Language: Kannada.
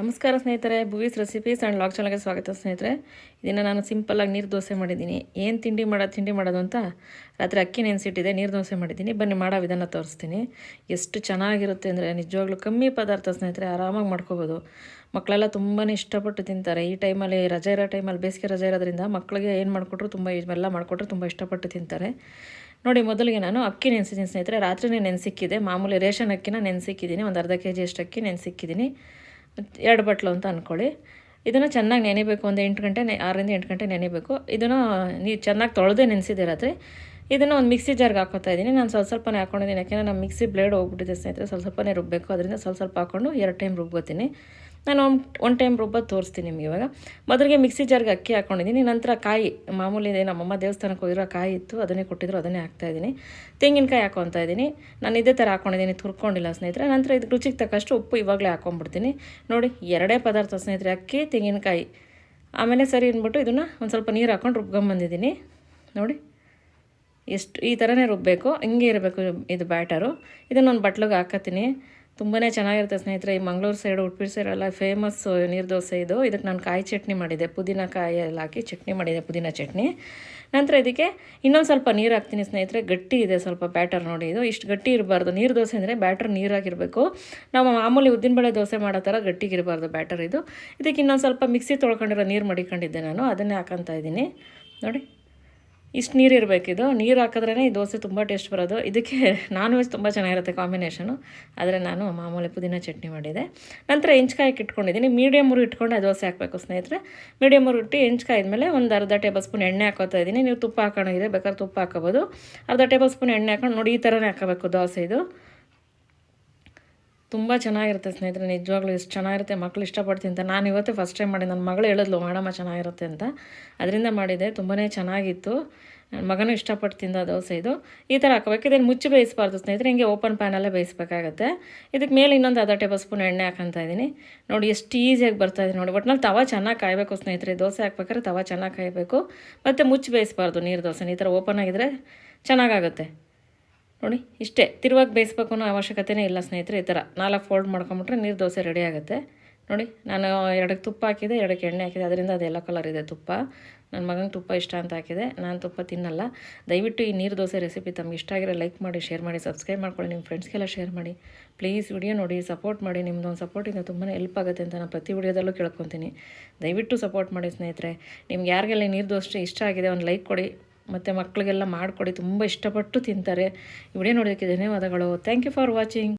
ನಮಸ್ಕಾರ ಸ್ನೇಹಿತರೆ ಭುವೀಸ್ ರೆಸಿಪೀಸ್ ಆ್ಯಂಡ್ ಲಾಗ್ ಚಾನಲ್ಗೆ ಸ್ವಾಗತ ಸ್ನೇಹಿತರೆ. ಇದನ್ನು ನಾನು ಸಿಂಪಲ್ಲಾಗಿ ನೀರು ದೋಸೆ ಮಾಡಿದ್ದೀನಿ. ಏನು ತಿಂಡಿ ಮಾಡೋದು ತಿಂಡಿ ಮಾಡೋದು ಅಂತ ರಾತ್ರಿ ಅಕ್ಕಿ ನೆನೆಸಿಟ್ಟಿದೆ, ನೀರು ದೋಸೆ ಮಾಡಿದ್ದೀನಿ. ಬನ್ನಿ, ಮಾಡೋ ವಿಧಾನ ತೋರಿಸ್ತೀನಿ. ಎಷ್ಟು ಚೆನ್ನಾಗಿರುತ್ತೆ ಅಂದರೆ ನಿಜವಾಗ್ಲೂ ಕಮ್ಮಿ ಪದಾರ್ಥ ಸ್ನೇಹಿತರೆ, ಆರಾಮಾಗಿ ಮಾಡ್ಕೋಬೋದು. ಮಕ್ಕಳೆಲ್ಲ ತುಂಬಾ ಇಷ್ಟಪಟ್ಟು ತಿಂತಾರೆ. ಈ ಟೈಮಲ್ಲಿ, ರಜೆ ಇರೋ ಟೈಮಲ್ಲಿ, ಬೇಸಿಗೆ ರಜೆ ಇರೋದ್ರಿಂದ ಮಕ್ಕಳಿಗೆ ಏನು ಮಾಡಿಕೊಟ್ರು ತುಂಬ ಇವೆಲ್ಲ ಮಾಡಿಕೊಟ್ರು ತುಂಬ ಇಷ್ಟಪಟ್ಟು ತಿಂತಾರೆ. ನೋಡಿ, ಮೊದಲಿಗೆ ನಾನು ಅಕ್ಕಿ ನೆನೆಸಿದ್ದೀನಿ ಸ್ನೇಹಿತರೆ. ರಾತ್ರಿನೇ ನೆನೆಸಿಕ್ಕಿದೆ. ಮಾಮೂಲಿ ರೇಷನ್ ಅಕ್ಕಿನ ನೆನೆಸಿಕ್ಕಿದ್ದೀನಿ. ಒಂದು ಅರ್ಧ ಕೆ ಜಿ ಅಷ್ಟು ಅಕ್ಕಿ ನೆನೆಸಿಕ್ಕಿದ್ದೀನಿ. ಎರಡು ಬಟ್ಲು ಅಂತ ಅಂದ್ಕೊಳ್ಳಿ ಇದನ್ನು ಚೆನ್ನಾಗಿ ನೆನೆಬೇಕು, ಒಂದು ಎಂಟು ಗಂಟೆ ನೆ, ಆರರಿಂದ ಎಂಟು ಗಂಟೆ ನೆನೆಬೇಕು. ಇದನ್ನು ನೀವು ಚೆನ್ನಾಗಿ ತೊಳೆದೇ ನೆನೆಸಿದೆ ರಾತ್ರಿ. ಇದನ್ನು ಒಂದು ಮಿಕ್ಸಿ ಜಾರ್ಗೆ ಹಾಕೋತಾ ಇದ್ದೀನಿ ನಾನು ಸ್ವಲ್ಪ ಸ್ವಲ್ಪನೇ ಹಾಕೊಂಡಿದ್ದೀನಿ ಯಾಕೆಂದರೆ ನಮ್ಮ ಮಿಕ್ಸಿ ಬ್ಲೇಡ್ ಹೋಗ್ಬಿಟ್ಟಿದೆ ಸ್ನೇಹಿತರೆ. ಸ್ವಲ್ಪ ಸ್ವಲ್ಪನೇ ರುಬ್ಬಬೇಕು ಅದರಿಂದ ಸ್ವಲ್ಪ ಸ್ವಲ್ಪ ಹಾಕ್ಕೊಂಡು ಎರಡು ಟೈಮ್ ರುಬ್ಬೋತೀನಿ ನಾನು ಒನ್ ಒನ್ ಟೈಮ್ ರುಬ್ಬೋದು ತೋರಿಸ್ತೀನಿ ನಿಮ್ಗೆ ಇವಾಗ. ಮೊದಲಿಗೆ ಮಿಕ್ಸಿ ಜಾರ್ಗೆ ಅಕ್ಕಿ ಹಾಕ್ಕೊಂಡಿದ್ದೀನಿ ನಂತರ ಕಾಯಿ, ಮಾಮೂಲಿ ನಮ್ಮಮ್ಮ ದೇವಸ್ಥಾನಕ್ಕೆ ಹೋಗಿರೋ ಕಾಯಿ ಇತ್ತು, ಅದನ್ನೇ ಕೊಟ್ಟಿದ್ರು, ಅದನ್ನೇ ಹಾಕ್ತಾಯಿದ್ದೀನಿ ತೆಂಗಿನಕಾಯಿ ಹಾಕೊತಾ ಇದ್ದೀನಿ. ನಾನು ಇದೇ ಥರ ಹಾಕ್ಕೊಂಡಿದ್ದೀನಿ ತುರ್ಕೊಂಡಿಲ್ಲ ಸ್ನೇಹಿತರೆ. ನಂತರ ಇದು ರುಚಿಗೆ ತಕ್ಕಷ್ಟು ಉಪ್ಪು ಇವಾಗಲೇ ಹಾಕ್ಕೊಂಡ್ಬಿಡ್ತೀನಿ ನೋಡಿ, ಎರಡೇ ಪದಾರ್ಥ ಸ್ನೇಹಿತರೆ, ಅಕ್ಕಿ, ತೆಂಗಿನಕಾಯಿ. ಆಮೇಲೆ ಸರಿ ಅಂದ್ಬಿಟ್ಟು ಇದನ್ನು ಒಂದು ಸ್ವಲ್ಪ ನೀರು ಹಾಕ್ಕೊಂಡು ರುಬ್ಕೊಂಬಂದಿದ್ದೀನಿ ನೋಡಿ, ಎಷ್ಟು ಈ ಥರನೇ ರುಬ್ಬಬೇಕು ಹಿಂಗೆ ಇರಬೇಕು ಇದು ಬ್ಯಾಟರು ಇದನ್ನೊಂದು ಬಟ್ಲಿಗೆ ಹಾಕತ್ತೀನಿ. ತುಂಬಾ ಚೆನ್ನಾಗಿರುತ್ತೆ ಸ್ನೇಹಿತರೆ, ಈ ಮಂಗಳೂರು ಸೈಡು ಉಡುಪಿ ಎಲ್ಲ ಫೇಮಸ್ ನೀರು ದೋಸೆ ಇದು. ಇದಕ್ಕೆ ನಾನು ಕಾಯಿ ಚಟ್ನಿ ಮಾಡಿದೆ. ಪುದೀನ ಕಾಯಿ ಎಲ್ಲ ಹಾಕಿ ಚಟ್ನಿ ಮಾಡಿದೆ, ಪುದೀನ ಚಟ್ನಿ. ನಂತರ ಇದಕ್ಕೆ ಇನ್ನೊಂದು ಸ್ವಲ್ಪ ನೀರು ಹಾಕ್ತೀನಿ ಸ್ನೇಹಿತರೆ, ಗಟ್ಟಿ ಇದೆ ಸ್ವಲ್ಪ ಬ್ಯಾಟರ್ ನೋಡಿ ಇದು. ಇಷ್ಟು ಗಟ್ಟಿ ಇರಬಾರ್ದು. ನೀರು ದೋಸೆ ಅಂದರೆ ಬ್ಯಾಟರ್ ನೀರಾಗಿರಬೇಕು. ನಾವು ಮಾಮೂಲಿ ಉದ್ದಿನಬೇಳೆ ದೋಸೆ ಮಾಡೋ ಥರ ಗಟ್ಟಿಗಿರಬಾರ್ದು ಬ್ಯಾಟರ್ ಇದು. ಇದಕ್ಕೆ ಇನ್ನೊಂದು ಸ್ವಲ್ಪ ಮಿಕ್ಸಿ ತೊಳ್ಕೊಂಡಿರೋ ನೀರು ಮಡಿಕೊಂಡಿದ್ದೆ ನಾನು. ಅದನ್ನೇ ಹಾಕೊತಾ ಇದ್ದೀನಿ. ನೋಡಿ. ಇಷ್ಟು ನೀರು ಇರಬೇಕಿದು ನೀರು ಹಾಕಿದ್ರೇ ಈ ದೋಸೆ ತುಂಬ ಟೇಸ್ಟ್ ಬರೋದು. ಇದಕ್ಕೆ ನಾನ್ ವೆಜ್ ತುಂಬ ಚೆನ್ನಾಗಿರುತ್ತೆ ಕಾಂಬಿನೇಷನು ಆದರೆ ನಾನು ಮಾಮೂಲಿ ಪುದೀನ ಚಟ್ನಿ ಮಾಡಿದೆ. ನಂತರ ಹೆಂಚ್ಕಾಯಿ ಇಟ್ಕೊಂಡಿದ್ದೀನಿ. ಮೀಡಿಯಮ್ ಉರಿ ಇಟ್ಕೊಂಡು ಆ ದೋಸೆ ಹಾಕಬೇಕು ಸ್ನೇಹಿತರೆ. ಮೀಡಿಯಮ್ ಉರಿ ಇಟ್ಟು ಹೆಂಚ್ಕಾಯಿ ಆದಮೇಲೆ ಒಂದು ಅರ್ಧ ಟೇಬಲ್ ಸ್ಪೂನ್ ಎಣ್ಣೆ ಹಾಕೋತಾ ಇದ್ದೀನಿ. ನೀವು ತುಪ್ಪ ಹಾಕೋಣಿದೆ ಬೇಕಾದ್ರೆ ತುಪ್ಪ ಹಾಕೋಬೋದು. ಅರ್ಧ ಟೇಬಲ್ ಸ್ಪೂನ್ ಎಣ್ಣೆ ಹಾಕೊಂಡು ನೋಡಿ ಈ ಥರನೇ ಹಾಕಬೇಕು ದೋಸೆ ಇದು. ತುಂಬ ಚೆನ್ನಾಗಿರುತ್ತೆ ಸ್ನೇಹಿತರೆ, ನಿಜವಾಗ್ಲೂ ಎಷ್ಟು ಚೆನ್ನಾಗಿರುತ್ತೆ, ಮಕ್ಳು ಇಷ್ಟಪಟ್ಟು ಅಂತ. ನಾನು ಇವತ್ತೇ ಫಸ್ಟ್ ಟೈಮ್ ಮಾಡಿ ನನ್ನ ಮಗಳು ಹೇಳಿದ್ಲು, ಮಾಡಮ್ಮ, ಚೆನ್ನಾಗಿರುತ್ತೆ ಅಂತ. ಅದರಿಂದ ಮಾಡಿದೆ ತುಂಬಾ ಚೆನ್ನಾಗಿತ್ತು. ನನ್ನ ಮಗನೂ ಇಷ್ಟಪಟ್ಟು ತಿಂದ ದೋಸೆ ಇದು. ಈ ಥರ ಹಾಕಬೇಕು. ಇದನ್ನು ಮುಚ್ಚಿ ಬೇಯಿಸಬಾರ್ದು ಸ್ನೇಹಿತರೆ, ಹಿಂಗೆ ಓಪನ್ ಪ್ಯಾನಲ್ಲೇ ಬೇಯಿಸ್ಬೇಕಾಗತ್ತೆ. ಇದಕ್ಕೆ ಮೇಲೆ ಇನ್ನೊಂದು ಅರ್ಧ ಟೇಬಲ್ ಸ್ಪೂನ್ ಎಣ್ಣೆ ಹಾಕೊತಾ ಇದ್ದೀನಿ. ನೋಡಿ, ಎಷ್ಟು ಈಸಿಯಾಗಿ ಬರ್ತಾ ಇದೆ ನೋಡಿ. ಒಟ್ನಲ್ಲಿ ತವ ಚೆನ್ನಾಗಿ ಕಾಯಬೇಕು ಸ್ನೇಹಿತರೆ. ದೋಸೆ ಹಾಕ್ಬೇಕಾದ್ರೆ ತವ ಚೆನ್ನಾಗಿ ಕಾಯಬೇಕು. ಮತ್ತು ಮುಚ್ಚಿ ಬೇಯಿಸಬಾರ್ದು ನೀರು ದೋಸೆ ಈ ಥರ ಓಪನ್ ಆಗಿದ್ರೆ ಚೆನ್ನಾಗಾಗುತ್ತೆ. ನೋಡಿ, ಇಷ್ಟೇ. ತಿರುವಾಗಿ ಬೇಯಿಸ್ಬೇಕು ಅನ್ನೋ ಅವಶ್ಯಕತೆನೇ ಇಲ್ಲ ಸ್ನೇಹಿತರೆ ಈ ಥರ. ನಾಲ್ಕು ಫೋಲ್ಡ್ ಮಾಡ್ಕೊಂಬಿಟ್ರೆ ನೀರು ದೋಸೆ ರೆಡಿ ಆಗುತ್ತೆ. ನೋಡಿ, ನಾನು ಎರಡಕ್ಕೆ ತುಪ್ಪ ಹಾಕಿದೆ, ಎರಡಕ್ಕೆ ಎಣ್ಣೆ ಹಾಕಿದೆ. ಅದರಿಂದ ಅದು ಎಲ್ಲ ಕಲರ್ ಇದೆ ತುಪ್ಪ. ನನ್ನ ಮಗನಿಗೆ ತುಪ್ಪ ಇಷ್ಟ ಅಂತ ಹಾಕಿದೆ. ನಾನು ತುಪ್ಪ ತಿನ್ನಲ್ಲ. ದಯವಿಟ್ಟು ಈ ನೀರು ದೋಸೆ ರೆಸಿಪಿ ತಮ್ಗೆ ಇಷ್ಟ ಆಗಿರೋ ಲೈಕ್ ಮಾಡಿ ಶೇರ್ ಮಾಡಿ ಸಬ್ಸ್ಕ್ರೈಬ್ ಮಾಡ್ಕೊಳ್ಳಿ. ನಿಮ್ಮ ಫ್ರೆಂಡ್ಸ್ಗೆಲ್ಲ ಶೇರ್ ಮಾಡಿ. ಪ್ಲೀಸ್ ವಿಡಿಯೋ ನೋಡಿ ಸಪೋರ್ಟ್ ಮಾಡಿ. ನಿಮ್ಮದೊಂದು ಸಪೋರ್ಟಿಂದ ತುಂಬಾ ಹೆಲ್ಪ್ ಆಗುತ್ತೆ ಅಂತ ನಾನು ಪ್ರತಿ ವಿಡಿಯೋದಲ್ಲೂ ಕೇಳ್ಕೊತೀನಿ. ದಯವಿಟ್ಟು ಸಪೋರ್ಟ್ ಮಾಡಿ ಸ್ನೇಹಿತರೆ. ನಿಮ್ಗೆ ಯಾರಿಗೆಲ್ಲ ನೀರು ದೋಸೆ ಇಷ್ಟ ಆಗಿದೆ, ಒಂದು ಲೈಕ್ ಕೊಡಿ. ಮತ್ತು ಮಕ್ಕಳಿಗೆಲ್ಲ ಮಾಡಿಕೊಡಿ ತುಂಬ ಇಷ್ಟಪಟ್ಟು ತಿಂತಾರೆ. ಈ ವಿಡಿಯೋ ನೋಡೋದಕ್ಕೆ ಧನ್ಯವಾದಗಳು. Thank you for watching